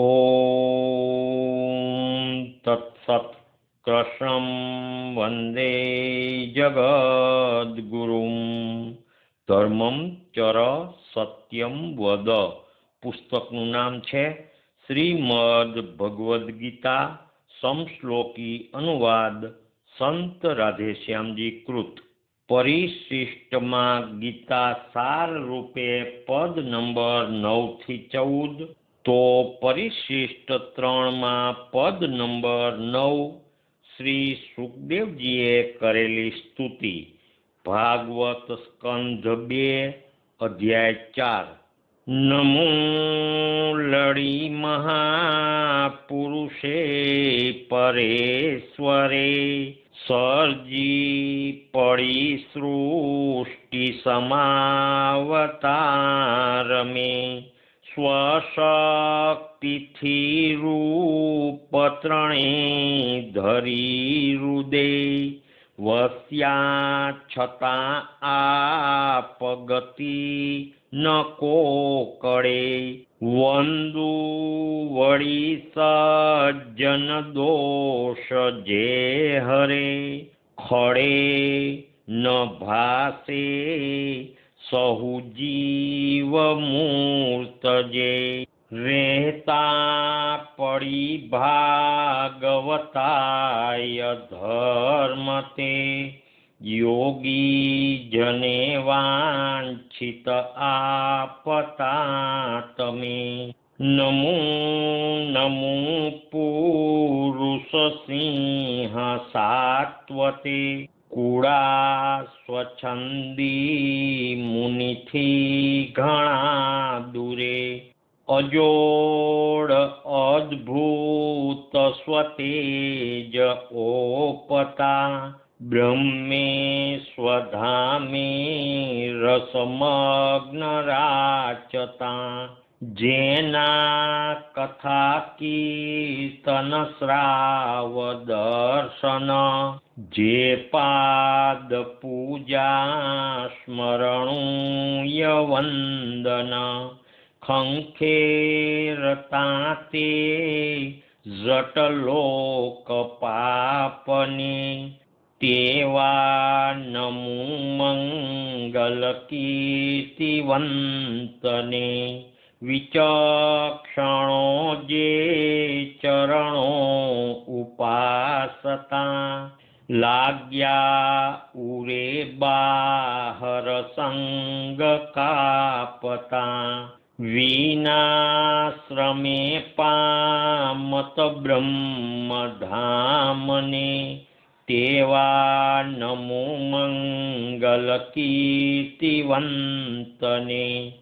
ॐ तत्सत् कृष्णं वन्दे જગદ્ગુરુમ ધર્મમ ચર સત્યમ વદ પુસ્તકનું નામ છે શ્રીમદ ભગવદ્ ગીતા સમશ્લોકી અનુવાદ સંત રાધેશ્યામજી કૃત પરિશિષ્ટમાં ગીતા સાર રૂપે પદ નંબર નવથી ચૌદ તો પરિશિષ્ટ ત્રણમાં પદ નંબર નવ શ્રી સુખદેવજીએ કરેલી સ્તુતિ. ભાગવત સ્કંધ બે, અધ્યાય ચાર. નમો લડી મહાપુરુષે પરેશ્વરે, સર્જી પડી સૃષ્ટિ સમાવતારમે. સ્વશક્તિથી રૂપ ત્રણે ધરી હૃદે વસ્યા છતાં આપ ગતિ ન કોકડે વંદુ વળી સજ્જન જે હરે ખડે ન સહુ જીવ મૂર્ત જે રહેતા પડી ભાગવતાય ધર્મ તે યોગી જને વાંછિત આપતા તમે નમો નમો પુરુષ સિંહ સાત્વતે कूडा स्वच्छन्दीमुनि घणा दूरे अजोड अद्भुत स्वतेज ओ ब्रह्मे स्वधामे रसमग्नराचता जेना कथा तनस्रावदर्शन જે પાદ પૂજા સ્મરણુય વંદન ખંખેરતા તે જટલોક પાપને તેવા નમુ મંગલ જે ચરણો ઉપાસતા लाग्या उरे बाहरसङ्गकापता। वीणाश्रमे पामतब्रह्मधामने देवानो मङ्गलकीर्तिवन्तने।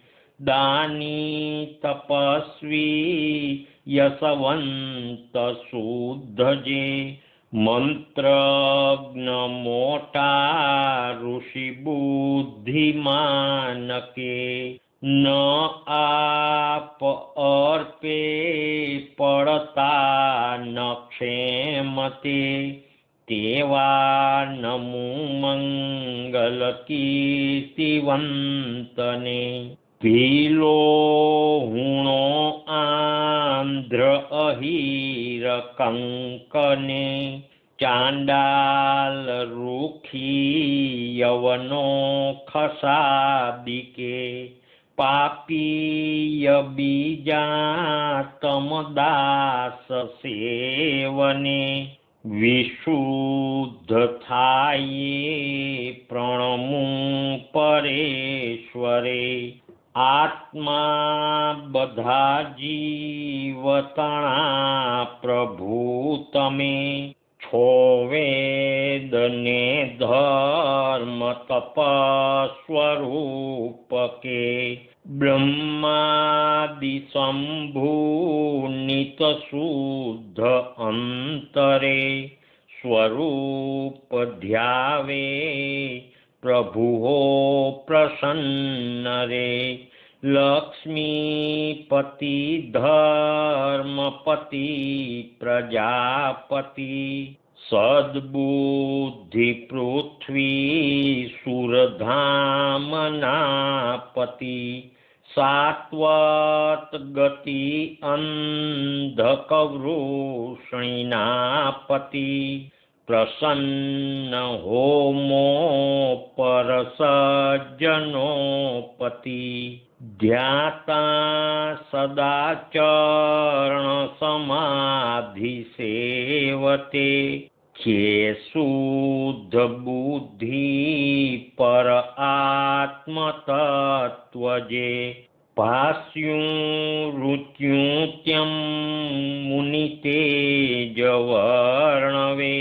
दानी तपस्वी यशवन्तशुद्धजे मन्त्रग्नमोटा ऋषिबुद्धिमानके न आप अर्पे पडता न क्षेमते टेवा नमु मङ्गलकी सिवन्तने ભીલો હુણો આંધ્ર અહીર કંકને ચાંડાલ રૂખી યવનો ખસાદિકે પાપીય બીજા તમદાસ સેવને વિશુદ્ધ થાય પ્રણમું પરેશ્વરે આત્મા બધા જીવતણા પ્રભુ તમે છો વેદ ને ધર્મ તપ સ્વરૂપ કે બ્રહ્માદિ શંભુ શુદ્ધ અંતરે સ્વરૂપ ધ્યાવે प्रभुः प्रसन्नरे। लक्ष्मीपति धर्मपति प्रजापति। सद्बुद्धिपृथ्वी सुरधामनापति। सात्वात् गति अन्धकवृष्णिनापति प्रसन्नहोमो परसज्जनोपति ध्याता सदा चर्णसमाधिसेवते किबुद्धि पर आत्मतत्वजे पास्यु रुच्युत्यं मुनिते जवर्णवे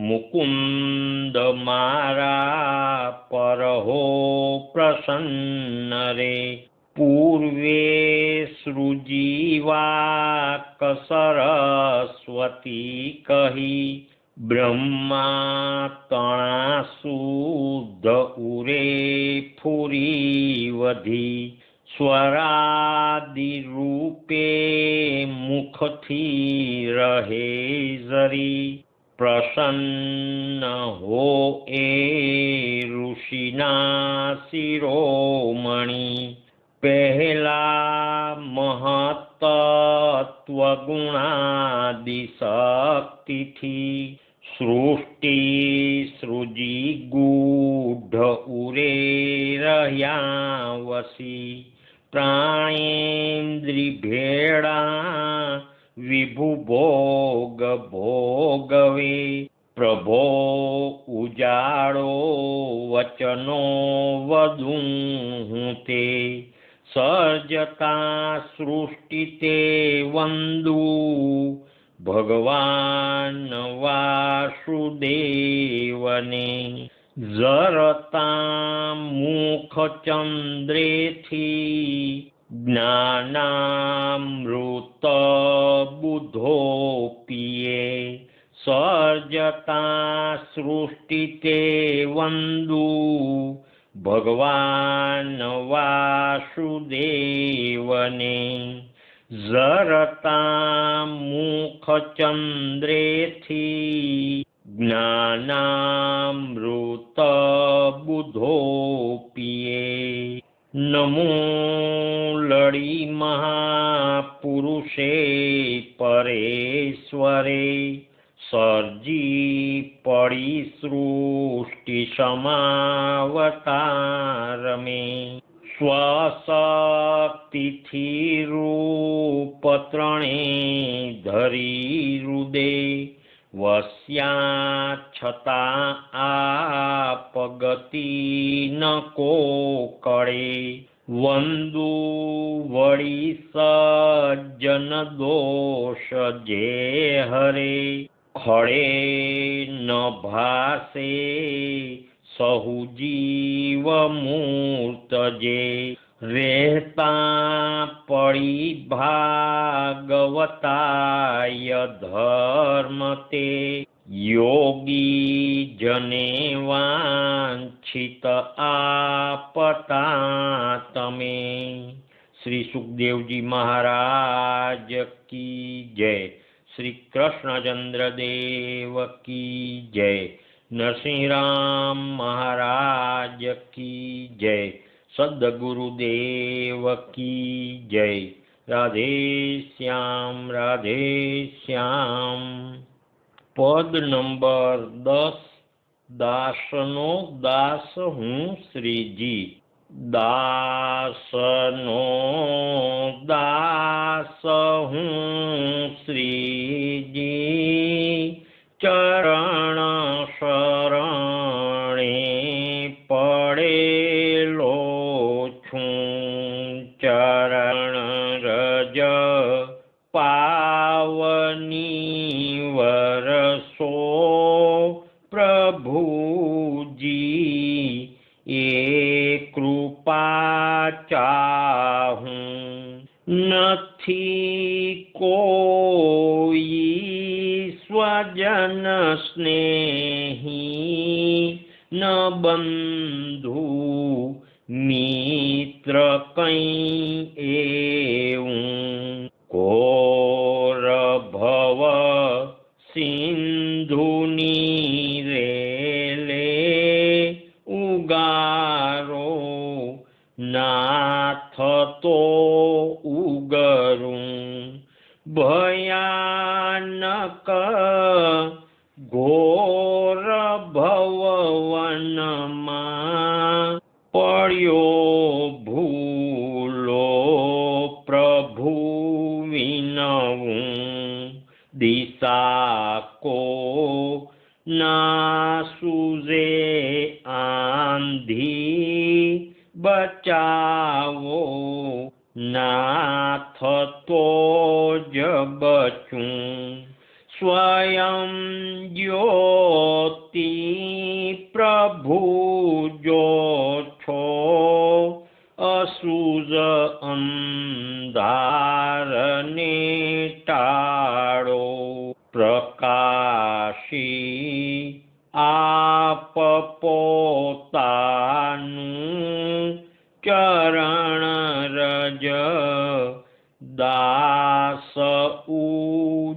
મુકુંદ મારા પરહો પ્રસન્ન રે. પૂર્વે સૃજીવા કસરસ્વતી કહી, બ્રહ્મા તણા શુદ્ધ ઉરે ફુરી વધી. સ્વરાદિ રૂપે મુખથી રહે જરી. પ્રસન્ન હો એ ઋષિના શિરોમણી પહેલા મહત્તત્વ શક્તિથી સૃષ્ટિ સૃજી ગૂઢ ઉરે રહ્યા વસી પ્રાણેન્દ્રિ विभुभोगभोगवे प्रभो उजाडो वचनो वधु हे सर्जता सृष्टिते वन्दु भगवान् वासुदेवने जरतां मुखचन्द्रेथि ज्ञानामृतबुधोपिये सर्जता सृष्टिते वन्दु। भगवान् वासुदेवने जरतामुखचन्द्रेथि ज्ञानामृतबुधोपिये નમો લડી મહાપુરુષે પરેશ્વરે સર્જી પડી સૃષ્ટિ સમાવતારમે. સ્વશક્તિથી રૂપ ધરી હૃદે वस्याच्छता आपगती न को करे। वन्दुवरिसनदोषे हरे। हरे नभाषे सहु जीवमूर्त રહેતા પડી ભાગવતાય ધર્મ તે યોગી જને વાંછિત આપતા તમે. શ્રી સુખદેવજી મહારાજ કી જય. શ્રી કૃષ્ણચંદ્ર દેવ કી જય. નરસિંહરામ મહારાજ કી જય. સદગુરુદેવ કી જય રાધે શ્યામ રાધે શ્યામ પદ નંબર દસ દાસનો દાસ હું શ્રીજી દાસનો દાસ હું શ્રીજી ચરણ શરણે सो यो भूलो प्रभुविनव दिशा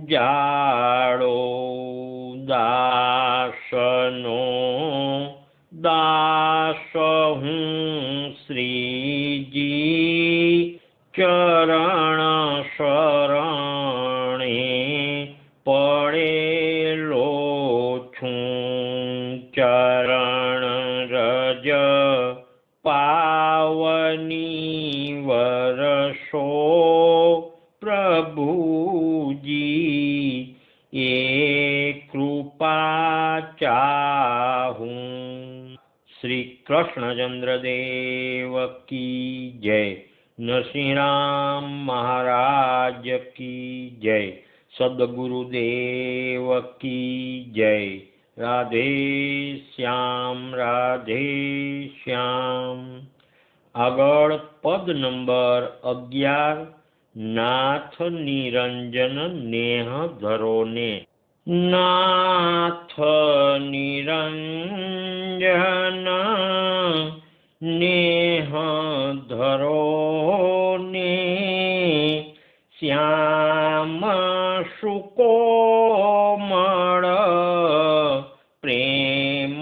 家 चंद्रदेव की जय। नरसिंह राम महाराज की जय। सदगुरुदेव की जय। राधे श्याम राधे श्याम। आगढ़ पद नंबर अग्यार। नाथ निरंजन नेह धरो ने नाथ निरञ्जन नेह धरो ने श्याम सुकोमण प्रेम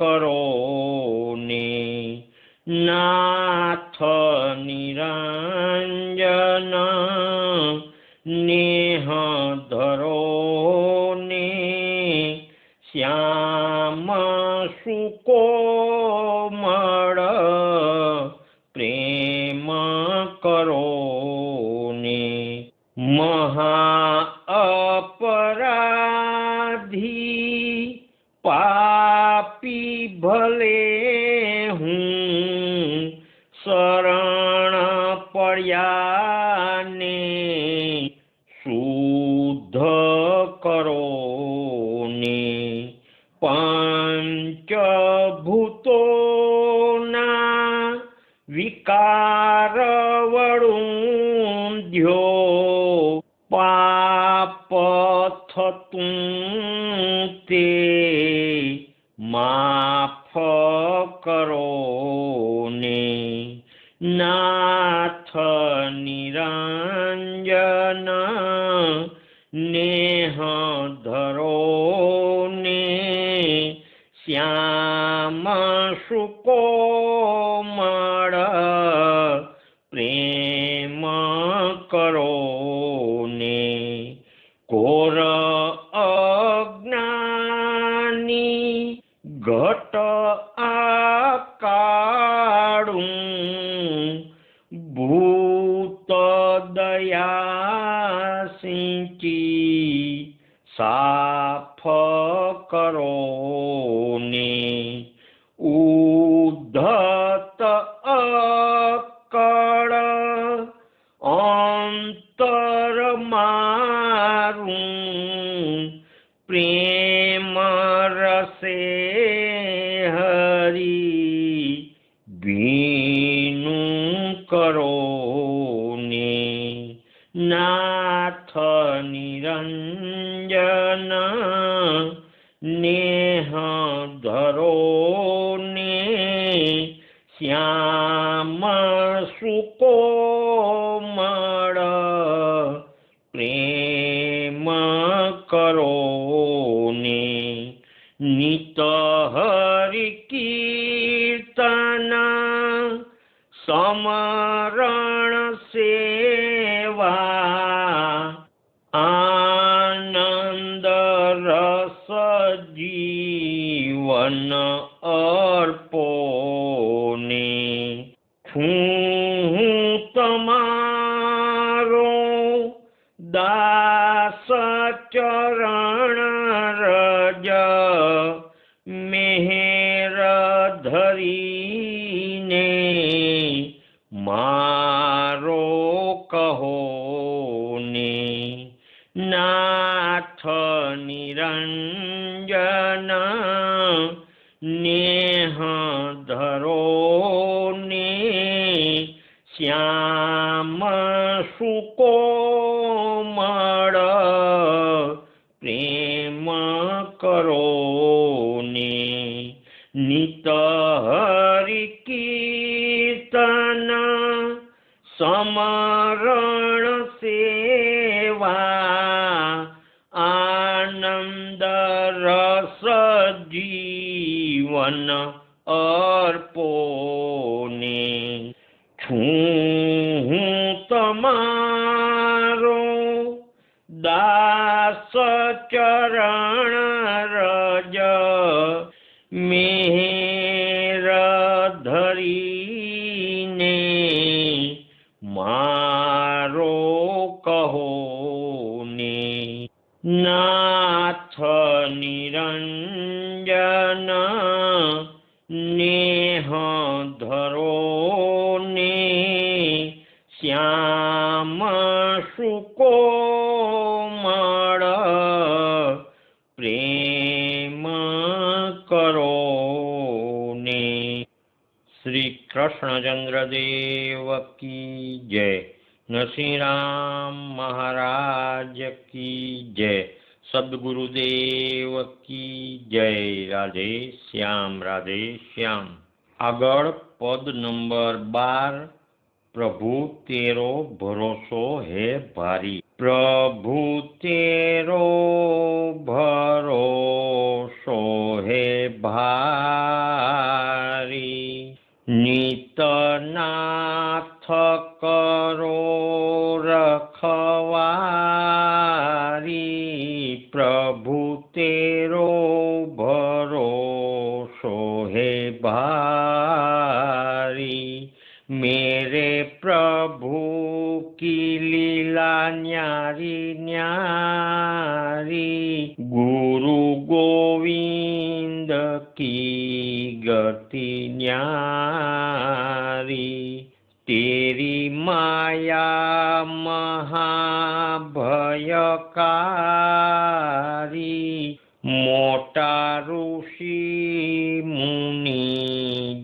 करो ने नाथ निरञ्जन नेह શ્યામ સુકોમળ પ્રેમ કરો ને મહા yeah ah Oscar Asatya અર્પોને છું હું તમારો દાસ ચરણ શ્રી કૃષ્ણચંદ્ર દેવ કી જય નરસિંહરામ મહારાજ કી જય સદગુરુદેવ કી જય રાધે શ્યામ રાધે શ્યામ આગળ પદ નંબર બાર પ્રભુ તેરો ભરોસો હે ભારી પ્રભુ તેરો ભરોસો હે ભારી નિતનાથ કરો રખવારી પ્રભુ તેરો ભરોસો હે ભારી મેરે પ્રભુ કી લીલા ન્યારી ન્યારી ગુરુ ગોવિંદ કી ગતિ ન્યા মহাভয়কারী মোটা ঋষি মুনি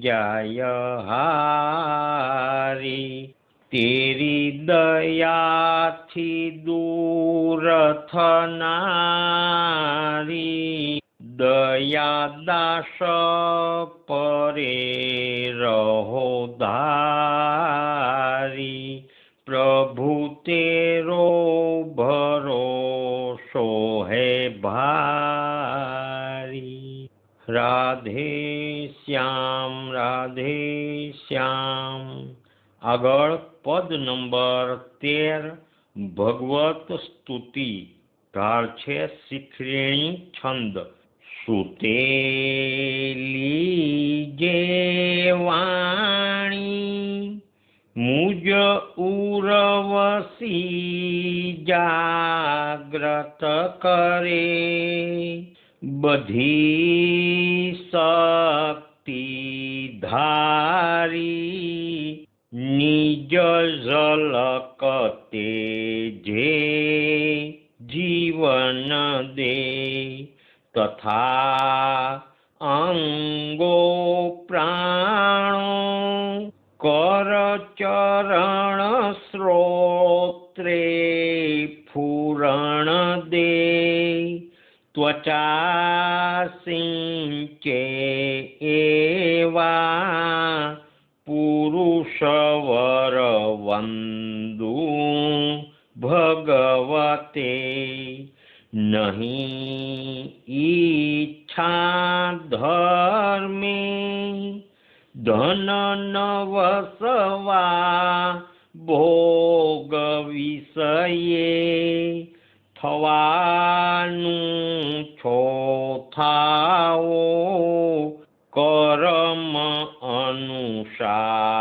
জয় হারি তেরি দয়াথি দূরথনারি দয়া দাস পরে রহোদা તેરો ભરોસો હે ભારી. રાધે શ્યામ રાધે શ્યામ. આગળ પદ નંબર તેર, ભગવત સ્તુતિ. ધાર છે શિખરેણી છંદ. સુતેલી જે વાણી. मुज उरवसी जाग्रत करे बधी शक्ति धारी निज जलक तेजे जीवन दे तथा अंगो प्राणो करचरणोत्रे पूरणदे त्वचि एवा पुरुषवरवन्दु भगवते न हि इच्छा इच्छाधर्मे ધન નવસવા ભોગ વિષયે થવાનું છો થાઓ કર્મ અનુસારે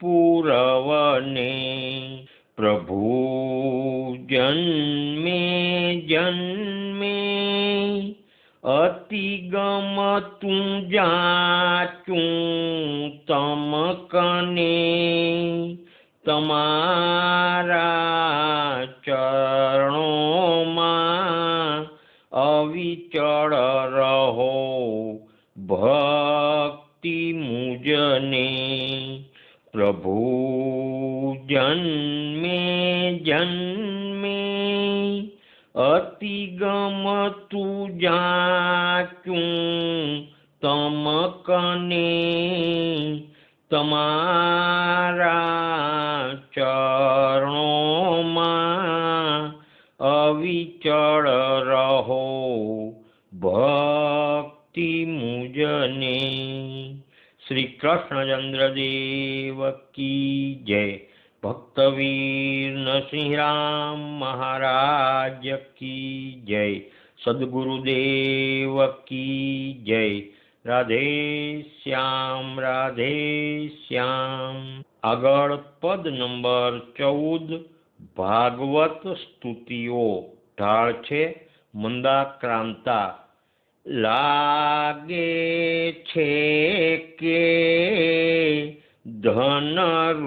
પૂરવને પ્રભુ જન્મે જન્મે અતિ ગમતું જાચું તમકને તમારા ચરણોમાં અવિચળ રહો ભક્તિ મુજને. પ્રભુ જન્મે જન્મે અતિ ગમતું જાચું તમકને તમારા ચરણોમાં અવિચળ રહો, ભક્તિ મુજને. શ્રી કૃષ્ણચંદ્ર દેવ કી જય. ભક્તવીર નરસિંહરામ મહારાજ કી જય, સદગુરુદેવ કી જય, રાધે શ્યામ રાધે શ્યામ. આગળ પદ નંબર ચૌદ, ભાગવત સ્તુતિઓ. ઢાળ છે મંદાક્રાંતા. લાગે છે કે धनरूपतपे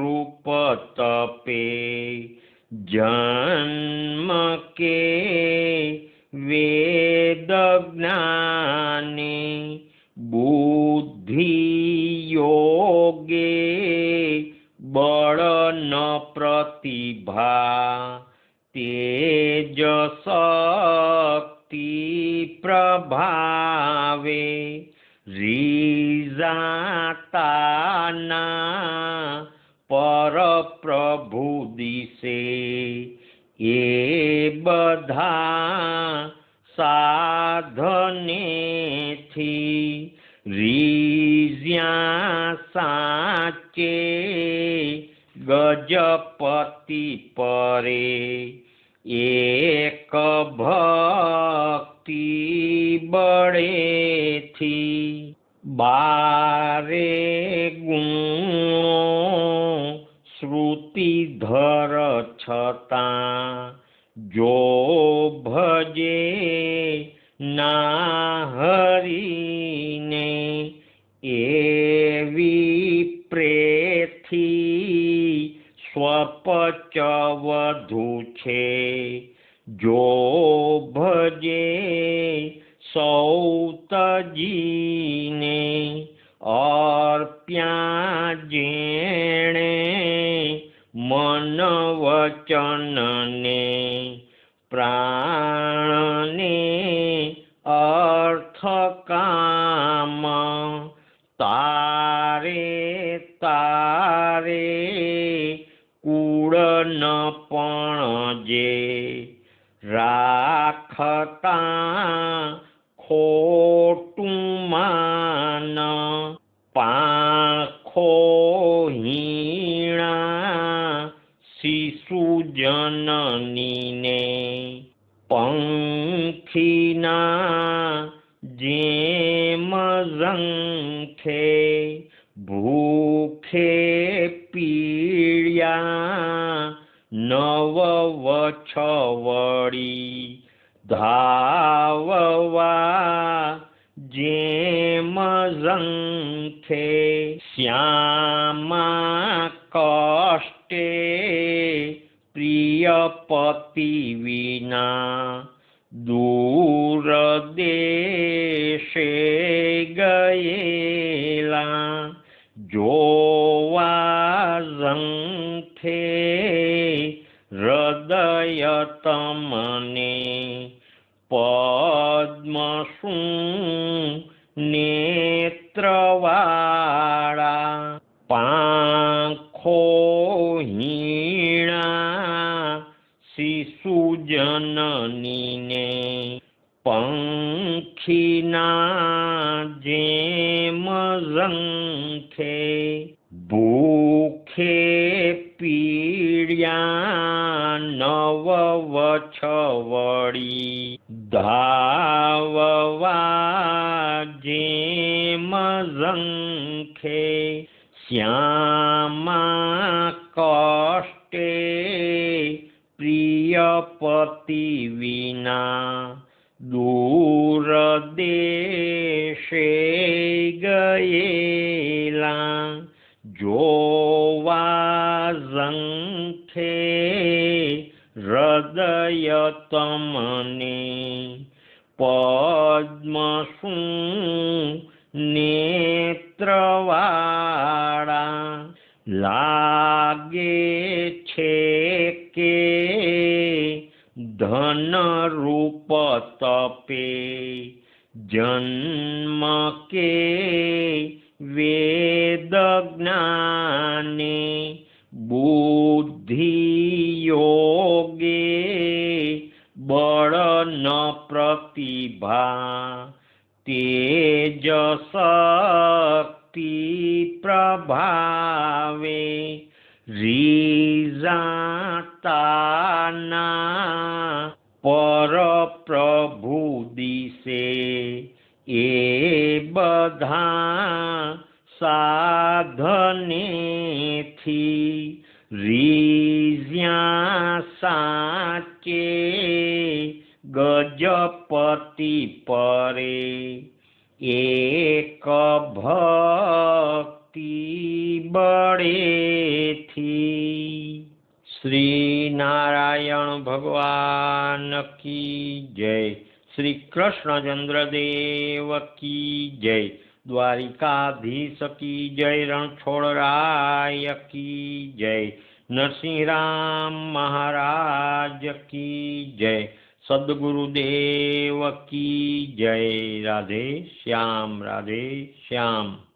जन्मके वेदज्ञाने बुद्धियोगे वडनप्रतिभा तेजसक्तिप्रभाे જ્ઞાને બુદ્ધિ યોગે બળ ન પ્રતિભા તેજ શક્તિ પ્રભાવે રીઝાતાના પરપ્રભુ દિશે એ બધા સાધનેથી રીઝ્યા સાચે ગજપતિ પરે એક ભક્તિ બળેથી બારે ગુણો શ્રુતિધર છતાં જો ભજે ના હરીને એવી પ્રેથી સ્વપચ વધુ છે. જો પંખીના જેમ ઝંખે ભૂખે પીળ્યા નવ વછવડી ધાવવા જેમ ઝંખે શ્યામા કષ્ટે પ્રિય પતિ વિના દૂર દેશે ગયેલા જોવા ઝંખે હૃદય તમને પદ્મ શું નેત્રવાળા પાંખો जननिने पङ्खिना जे मे बुखे पीड्या नवी धे मे श्या હૃદય તમને પદ્મસું નેત્રવાળા લાગે છે કે ધન રૂપ તપે જન્મ કે વેદ જ્ઞાને બળ ન પ્રતિભા તેજ શક્તિ પ્રભાવે રીઝાતાના પર પ્રભુ દિશે એ બધા સાધનેથી રીઝ્યા સાચે जपति परे एक भक्ति बड़े थी। श्री नारायण भगवान की जय। श्री कृष्ण चंद्र देव की जय। द्वारिकाधीश की जय। रणछोड़राय की जय। नरसिंह राम महाराज की जय। સદગુરુદેવ કી જય. રાધે શ્યામ રાધે શ્યામ.